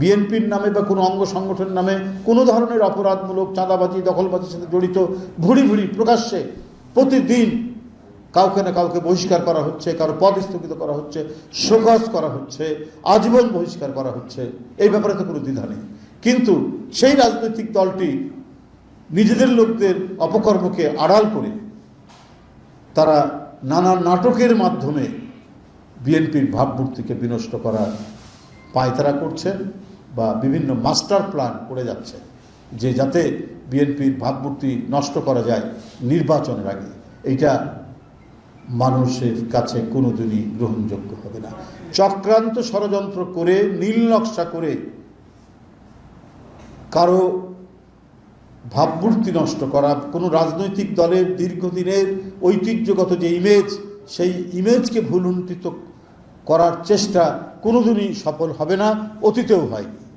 বিএনপির নামে বা কোনো অঙ্গ সংগঠনের নামে কোনো ধরনের অপরাধমূলক চাঁদাবাজি, দখলবাজির সাথে জড়িত ভুড়ি ভুড়ি প্রকাশ্যে প্রতিদিন কাউকে না কাউকে বহিষ্কার করা হচ্ছে, কারও পদ স্থগিত করা হচ্ছে, শোকজ করা হচ্ছে, আজীবন বহিষ্কার করা হচ্ছে, এই ব্যাপারে তো কোনো দ্বিধা নেই। কিন্তু সেই রাজনৈতিক দলটি নিজেদের লোকদের অপকর্মকে আড়াল করে তারা নানা নাটকের মাধ্যমে বিএনপির ভাবমূর্তিকে বিনষ্ট করার পায়তারা করছেন বা বিভিন্ন মাস্টার প্ল্যান করে যাচ্ছে যে যাতে বিএনপির ভাবমূর্তি নষ্ট করা যায় নির্বাচনের আগে। এইটা মানুষের কাছে কোনোদিনই গ্রহণযোগ্য হবে না। চক্রান্ত ষড়যন্ত্র করে, নীল নকশা করে কারও ভাবমূর্তি নষ্ট করা, কোনো রাজনৈতিক দলের দীর্ঘদিনের ঐতিহ্যগত যে ইমেজ সেই ইমেজকে ভুলুণ্ঠিত করার চেষ্টা কোনোদিনই সফল হবে না অতীতেও হয়নি